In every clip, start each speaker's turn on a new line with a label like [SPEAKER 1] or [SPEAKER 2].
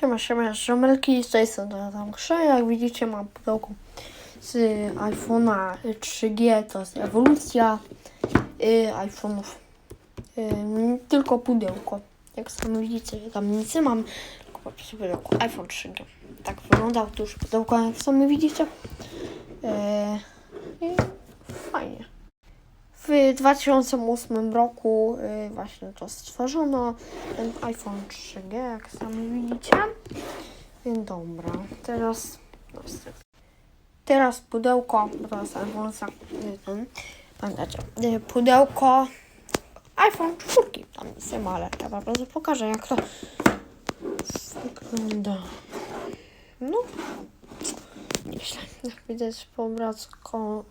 [SPEAKER 1] Siema, siema, żomelki, z tej strony tam. Jak widzicie mam pudełko z iPhone'a 3G, to jest ewolucja y, iPhone'ów. Y, tylko pudełko. Jak sami widzicie, tam nic nie mam, tylko po prostu pudełko iPhone 3G. Tak wygląda już pudełko, jak sami widzicie. Y, I fajnie. W 2008 roku y, właśnie to stworzono ten iPhone 3G, jak sami widzicie. Dobra, teraz. Teraz pudełko, jest iPhone y, ten, pamiętacie, y, pudełko iPhone 4. Tam nic ma, ale ja po prostu pokażę jak to wygląda. No, nieźle. Jak widać po obrazku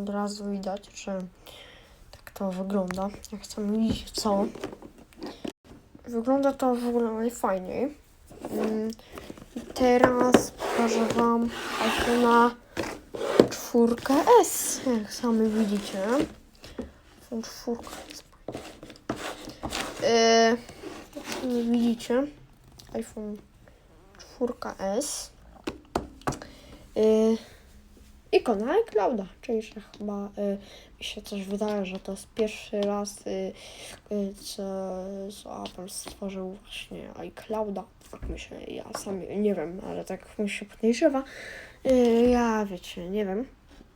[SPEAKER 1] od razu widać, że to wygląda. Jak chcemy widzieć co. Wygląda to w ogóle najfajniej. Mm, I teraz pokażę Wam iPhone'a 4S, jak sami widzicie. iPhone 4S. Yy, jak sami widzicie, iPhone 4S. Yy, ikona iClouda, czyli że chyba y, się coś wydaje, że to jest pierwszy raz, y, y, co, co Apple stworzył właśnie iClouda. Tak myślę, ja sam nie wiem, ale tak mi się podejrzewa. Y, ja wiecie, nie wiem,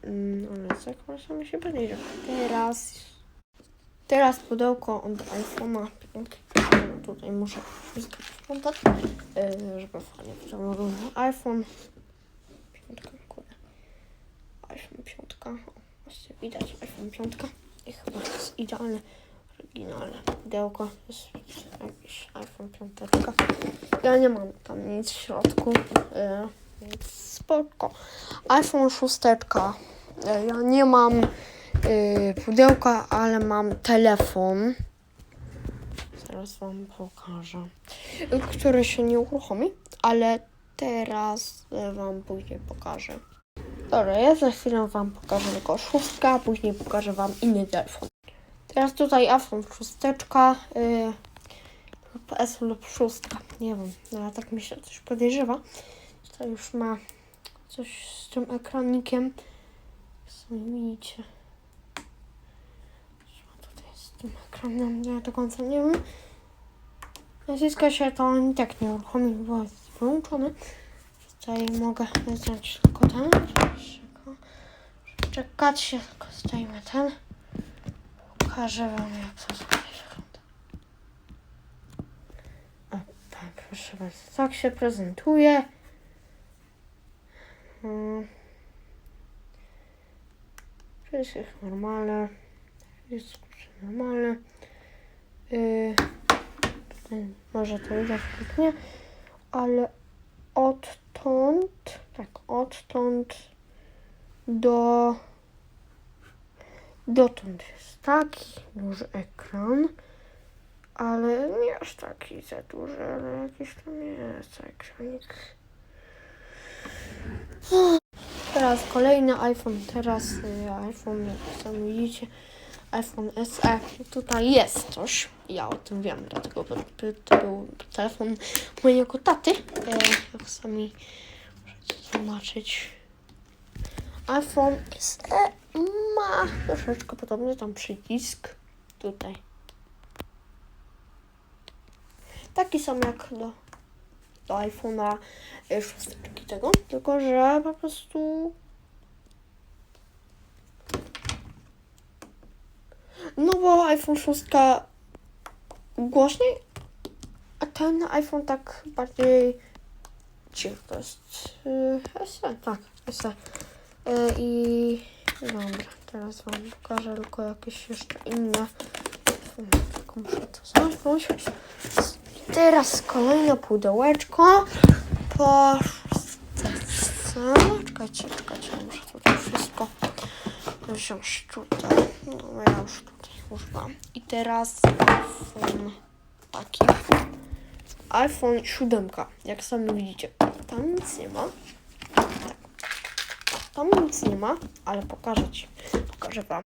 [SPEAKER 1] mm, ale tak właśnie mi się podejrzewa. Teraz, teraz pudełko od iPhone'a 5. Tutaj muszę wszystko wplątać, y, żeby fajnie wyglądał iPhone 5. Kurde iPhone 5. O, właśnie widać iPhone 5. I chyba to jest idealne, oryginalne pudełko. Jest jakiś iPhone 5. Ja nie mam tam nic w środku, e, więc spoko. iPhone 6. E, ja nie mam e, pudełka, ale mam telefon. Zaraz wam pokażę. Który się nie uruchomi, ale teraz wam później pokażę. Dobra, ja za chwilę Wam pokażę tylko szóstka, a później pokażę Wam inny telefon. Teraz tutaj iPhone szósteczka yy, lub S lub szóstka, nie wiem, no, tak się coś podejrzewa. To już ma coś z tym ekranikiem. Sami widzicie. Ma tutaj z tym ekranem, ja do końca nie wiem. Naciska się to i tak nie uruchomi, bo jest wyłączony. Tutaj mogę wyznać tylko ten. Czeka- Czekać się, tylko zdejmę ten. Pokażę wam jak to wygląda. O, tak, proszę bardzo. Tak się prezentuje. Hmm. Wszystko jest normalne. Jest normalne. Yy, może to widać lub nie, ale odtąd, tak, odtąd do dotąd jest taki duży ekran, ale nie aż taki za duży, ale jakiś tam jest ekranik. Teraz kolejny iPhone, teraz y, iPhone, jak sami widzicie, iPhone SE. Tutaj jest coś, ja o tym wiem, dlatego to był telefon mojego taty, e, jak sami możecie zobaczyć. iPhone SE ma troszeczkę podobny tam przycisk tutaj. Taki sam jak do, do iPhone'a e, szósteczki tego, tylko że po prostu No iPhone 6 głośniej, a ten iPhone tak bardziej cicho. To jest yy, SE, tak, SE. Yy, I dobra, teraz wam pokażę tylko jakieś jeszcze inne. Tylko muszę to zamknąć. Teraz kolejne pudełeczko po szóstce. Czekajcie, czekajcie, muszę tutaj wszystko wziąć tutaj. No ja już tutaj używam. I teraz iPhone taki. iPhone 7, jak sami widzicie. Tam nic nie ma. Tak. Tam nic nie ma, ale pokażę Ci. Pokażę Wam.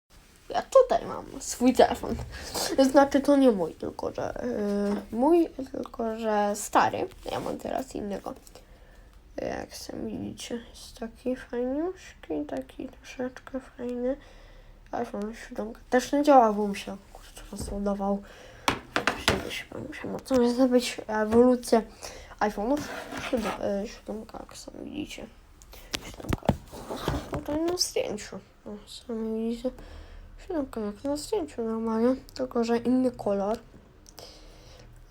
[SPEAKER 1] Ja tutaj mam swój telefon. Znaczy to nie mój, tylko że yy, mój, tylko że stary. Ja mam teraz innego. Jak sami widzicie, jest taki fajniuszki, taki troszeczkę fajny. iPhone 7 też nie działa, mi się kurczę rozładował. Muszę mocno zdobyć ewolucję iPhone'ów. 7, yy, 7 jak sami widzicie. 7 tutaj na zdjęciu. O, sami widzicie. 7 jak na zdjęciu normalnie, tylko że inny kolor.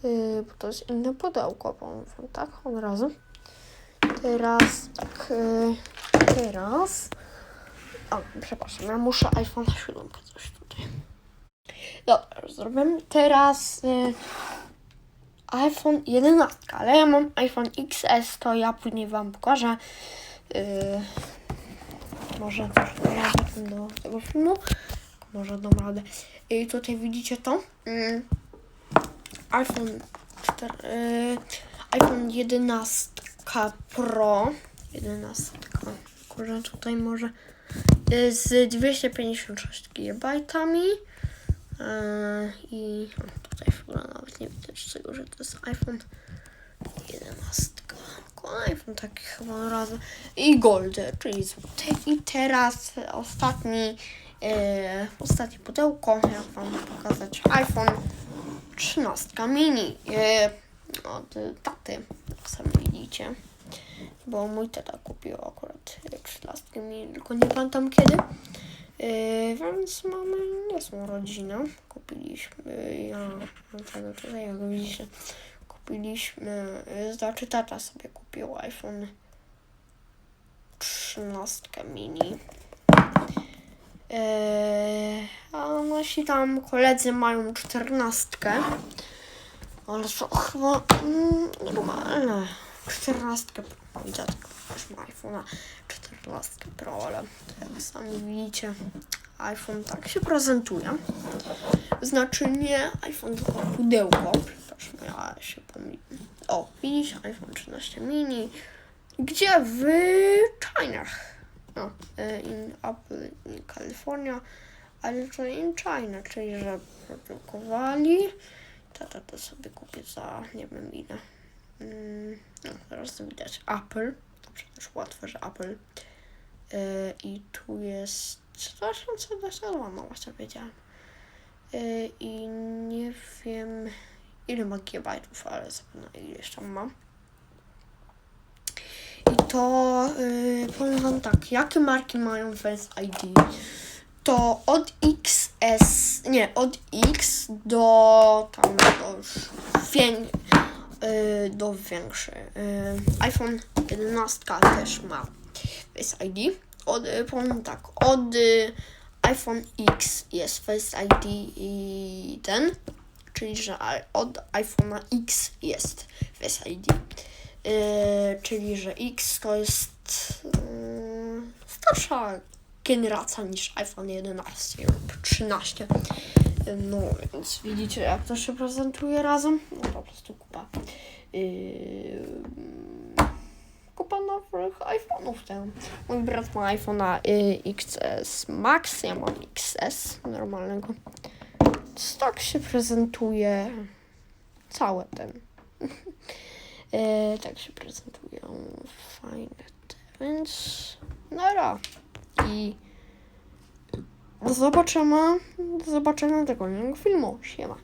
[SPEAKER 1] Yy, bo to jest inne pudełko, powiem tak? Od razu. Teraz, tak, yy, teraz. O, przepraszam, ja muszę iPhone 7 coś tutaj. Dobra, zrobię. Teraz yy, iPhone 11, ale ja mam iPhone XS, to ja później Wam pokażę. Yy, może radę do tego filmu. Może dam radę. I tutaj widzicie to. Yy, iPhone 4, yy, iPhone 11 Pro. 11. Kurczę, tutaj może z 256 GB. Yy, I tutaj w ogóle nawet nie widać tego, że to jest iPhone 11. Tylko iPhone taki chyba razem. I Gold, czyli złoty. I teraz ostatni, yy, ostatnie pudełko. Jak wam pokazać iPhone 13 mini. Yy, od taty, jak sami widzicie. Bo mój tata kupił akurat 13 mini, tylko nie pamiętam kiedy. Yy, więc mamy niezłą rodzinę. Kupiliśmy, ja tego tutaj jak widzicie, kupiliśmy, yy, znaczy tata sobie kupił iPhone 13 mini. Yy, a nasi tam koledzy mają 14. Ale to chyba mm, normalne. 14 Pro. Mój dziadek też ma iPhone'a 14 Pro, ale to jak sami widzicie, iPhone tak się prezentuje. Znaczy nie iPhone, tylko pudełko. Przepraszam, ja się pomyliłem. O, widzicie, iPhone 13 mini. Gdzie? W Chinach. No, e, in Apple, in California, ale to in China, czyli że produkowali. Tata to sobie kupię za nie wiem ile. Mm, No, teraz to widać Apple. To przecież łatwe, że Apple. Yy, I tu jest 2022, no właśnie wiedziałem. Yy, I nie wiem ile ma gigabajtów, ale zapewne ileś tam mam. I to yy, powiem wam tak, jakie marki mają Face ID? To od XS, nie, od X do tam do już do większy. Yy, iPhone 11 też ma Face ID. Od, yy, powiem tak, od iPhone X jest Face ID i ten, czyli że od iPhone'a X jest Face ID. Czyli że X to jest starsza generacja niż iPhone 11 lub 13. No więc widzicie jak to się prezentuje razem. No po prostu kupa. Yy, kupa nowych iPhone'ów ten. Mój brat ma iPhone'a y, XS Max, ja mam XS normalnego. Więc tak się prezentuje całe ten. Yy, tak się prezentują fajne te, więc nara. I do zobaczenia, do zobaczenia tego filmu. Siema.